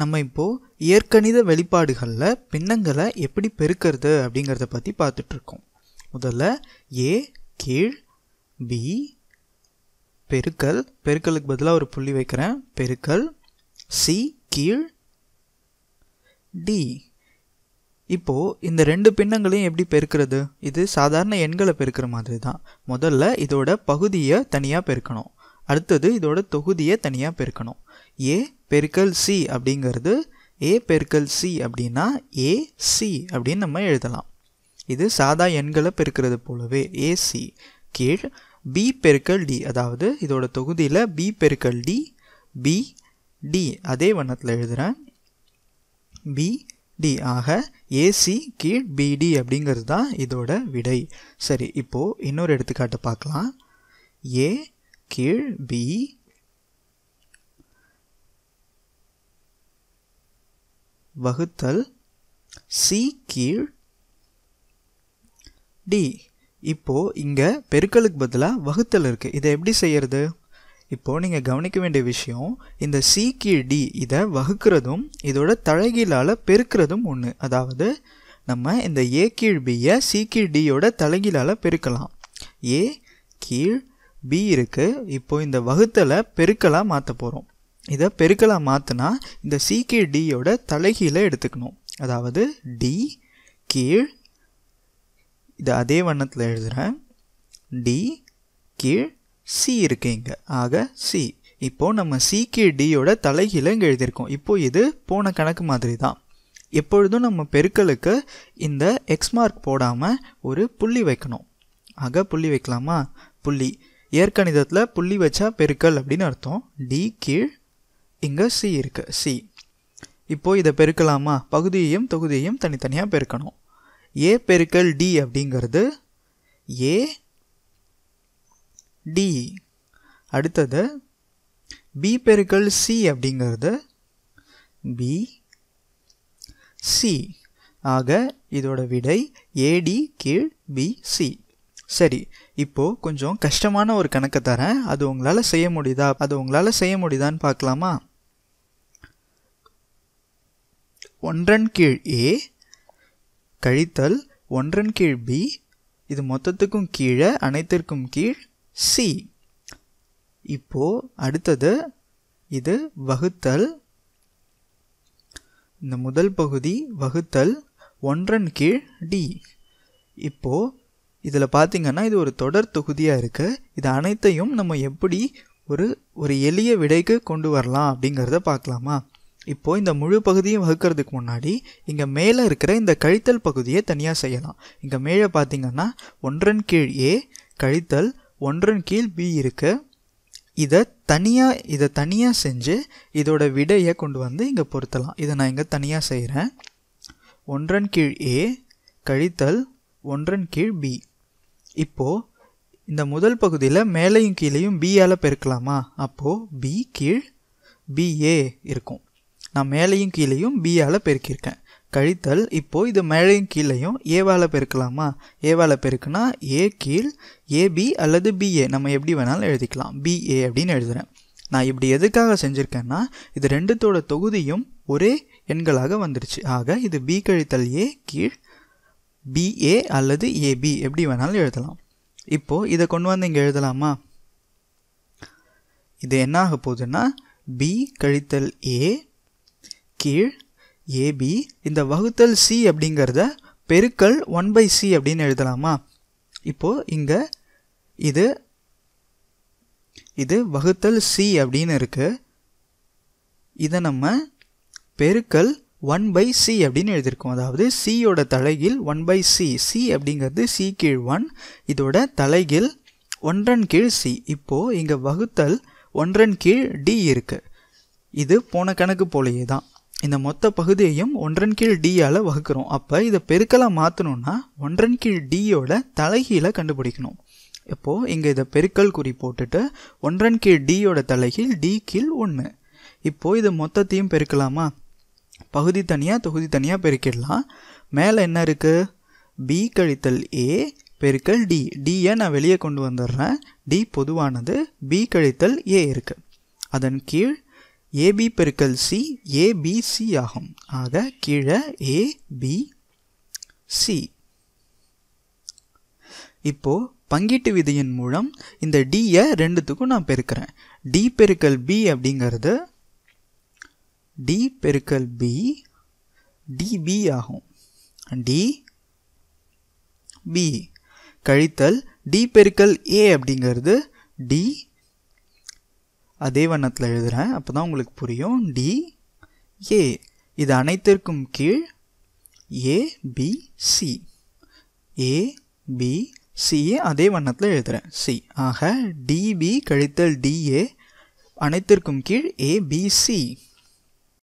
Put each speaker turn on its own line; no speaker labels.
நம்ம இப்போது இயற்கணித வெளிப்பாடுகளில் பின்னங்களை எப்படி பெருக்கிறது அப்படிங்கிறத பற்றி பார்த்துட்ருக்கோம். முதல்ல ஏ கீழ் பி பெருக்கல். பெருக்கலுக்கு பதிலாக ஒரு புள்ளி வைக்கிறேன். பெருக்கல். சி கீழ். டி இப்போது இந்த ரெண்டு பின்னங்களையும் எப்படி பெருக்கிறது? இது சாதாரண எண்களை பெருக்கிற மாதிரி தான் முதல்ல இதோட பகுதியை தனியாக பெருக்கணும். அடுத்தது இதோட தொகுதியை தனியாக பெருக்கணும். ஏ பெருக்கல் சி அப்படிங்கிறது ஏ பெருக்கல் சி அப்படின்னா ஏசி அப்படின்னு நம்ம எழுதலாம். இது சாதா எண்களை பெருக்கிறது போலவே ஏசி கீழ் பி பெருக்கல் டி அதாவது இதோட தொகுதியில் பி பெருக்கல் டி பி டி அதே வண்ணத்தில் எழுதுகிறேன் பி டி ஆக ஏசி கீழ் பிடி அப்படிங்கிறது தான் இதோட விடை. சரி இப்போது இன்னொரு எடுத்துக்காட்டை பார்க்கலாம். ஏ கீழ் பி வகுத்தல் சி கீழ் டி இப்போது இங்கே பெருக்கலுக்கு பதிலாக வகுத்தல் இருக்குது இதை எப்படி செய்கிறது இப்போது நீங்கள் கவனிக்க வேண்டிய விஷயம் இந்த சி கீழ் டி இதை வகுக்கிறதும் இதோட தலைகீழால் பெருக்கிறதும் ஒன்று அதாவது நம்ம இந்த ஏ கீழ் பியை சி கீழ் டியோட தலைகீழால் பெருக்கலாம். ஏ கீழ் பி இருக்குது இப்போது இந்த வகுத்தலை பெருக்கலாக மாற்ற போகிறோம் இதை பெருக்கலாக மாற்றினா இந்த சிகேடியோட டியோட தலைகீழை எடுத்துக்கணும். அதாவது டி கீழ் இது அதே வண்ணத்தில் எழுதுகிறேன் டி கீழ் சி இருக்கு இங்கே. ஆக சி இப்போது நம்ம சிகேடியோட கீழ் டியோட தலைகீழ இங்கே எழுதியிருக்கோம். இப்போது இது போன கணக்கு மாதிரி தான் எப்பொழுதும் நம்ம பெருக்கலுக்கு இந்த எக்ஸ் மார்க் போடாமல் ஒரு புள்ளி வைக்கணும். ஆக புள்ளி வைக்கலாமா? புள்ளி. இயற்கணிதத்தில் புள்ளி வச்சா பெருக்கல் அப்படின்னு அர்த்தம். டி கீழ் இங்கே சி இருக்குது சி இப்போது இதை பெருக்கலாமா? பகுதியையும் தொகுதியையும் தனித்தனியாக பெருக்கணும். ஏ பெருக்கல் டி அப்படிங்கிறது ஏ டி அடுத்தது பி பெருக்கல் சி அப்படிங்கிறது பி சி ஆக இதோட விடை ஏடி கீழ் பி சி சரி. இப்போது கொஞ்சம் கஷ்டமான ஒரு கணக்கை தரேன். அது உங்களால் செய்ய முடியுதா? அது உங்களால் செய்ய முடியுதான்னு பார்க்கலாமா? ஒன்றன் கீழ் ஏ கழித்தல் ஒன்றன் கீழ் பி இது மொத்தத்துக்கும் கீழே அனைத்திற்கும் கீழ் சி இப்போ அடுத்தது இது வகுத்தல் இந்த முதல் பகுதி வகுத்தல் ஒன்றன் கீழ் டி இப்போது இதில் பார்த்தீங்கன்னா இது ஒரு தொடர் தொகுதியாக இருக்குது இது அனைத்தையும் நம்ம எப்படி ஒரு ஒரு எளிய விடைக்கு கொண்டு வரலாம் அப்படிங்கிறத பார்க்கலாமா இப்போது இந்த முழு பகுதியும் வகுக்கிறதுக்கு முன்னாடி இங்கே மேலே இருக்கிற இந்த கழித்தல் பகுதியை தனியாக செய்யலாம். இங்கே மேலே பார்த்தீங்கன்னா ஒன்றன் கீழ் ஏ கழித்தல் ஒன்றன் கீழ் பி இருக்குது இதை தனியாக இதை தனியாக செஞ்சு இதோட விடையை கொண்டு வந்து இங்கே பொருத்தலாம். இதை நான் இங்கே தனியாக செய்கிறேன் ஒன்றன் கீழ் ஏ கழித்தல் ஒன்றன் கீழ் பி இப்போது இந்த முதல் பகுதியில் மேலேயும் கீழேயும் பியால் பெருக்கலாமா? அப்போது பி கீழ் பிஏ இருக்கும். நான் மேலேயும் கீழேயும் பியால் பெருக்கியிருக்கேன். கழித்தல் இப்போது இது மேலேயும் கீழேயும் ஏவால் பெருக்கலாமா? ஏவால் பெருக்குனா ஏ கீழ் ஏபி அல்லது பிஏ நம்ம எப்படி வேணாலும் எழுதிக்கலாம். பிஏ அப்படின்னு எழுதுகிறேன் நான் இப்படி எதுக்காக செஞ்சுருக்கேன்னா இது ரெண்டுத்தோட தொகுதியும் ஒரே எண்களாக வந்துருச்சு. ஆக இது பி கழித்தல் ஏ கீழ் பிஏ அல்லது ஏபி எப்படி வேணாலும் எழுதலாம். இப்போது இதை கொண்டு வந்து இங்கே எழுதலாமா? இது என்ன ஆக போகுதுன்னா பி கழித்தல் ஏ கீழ் ஏபி இந்த வகுத்தல் சி அப்படிங்கிறத பெருக்கல் ஒன் பை சி அப்படின்னு எழுதலாமா? இப்போது இங்கே இது இது வகுத்தல் சி அப்படின்னு இருக்குது இதை நம்ம பெருக்கல் ஒன் பை சி அப்படின்னு எழுதியிருக்கோம். அதாவது சியோட தலைகீழ் ஒன் பை சி சி அப்படிங்கிறது சி கீழ் ஒன் இதோட தலைகீழ் ஒன்றன் கீழ் சி இப்போது இங்கே வகுத்தல் ஒன்றன் கீழ் டி இருக்குது இது போன கணக்கு போலயே தான். இந்த மொத்த பகுதியையும் ஒன்றன் கீழ் டியால் வகுக்கிறோம். அப்போ இதை பெருக்கலாக மாற்றணும்னா ஒன்றன் கீழ் டியோட தலைகீழை கண்டுபிடிக்கணும். இப்போது இங்கே இதை பெருக்கல் குறி போட்டுட்டு ஒன்றன் கீழ் டியோட தலைகீழ் டி கீழ் ஒன்று இப்போது இதை மொத்தத்தையும் பெருக்கலாமா? பகுதி தனியாக தொகுதி தனியாக பெருக்கிடலாம். மேலே என்ன இருக்குது பி கழித்தல் ஏ பெருக்கல் டி டியை நான் வெளியே கொண்டு வந்துடுறேன். டி பொதுவானது. பி கழித்தல் ஏ இருக்குது அதன் கீழ் ஏபி பெருக்கல் சி ஏபிசி ஆகும். ஆக கீழே ஏபி சி இப்போ பங்கீட்டு விதியின் மூலம் இந்த டியை ரெண்டுத்துக்கும் நான் பெருக்கிறேன். டி பெருக்கல் பி அப்படிங்கிறது டி பெருக்கல் பி டிபி ஆகும். டி பி கழித்தல் டி பெருக்கல் ஏ அப்படிங்கிறது டி அதே வண்ணத்தில் எழுதுகிறேன் அப்போ தான் உங்களுக்கு புரியும். டி ஏ இது அனைத்திற்கும் கீழ் ஏபிசி பி அதே வண்ணத்தில் எழுதுகிறேன் சி ஆக டிபி கழித்தல் டிஏ அனைத்திற்கும் கீழ் ஏபிசி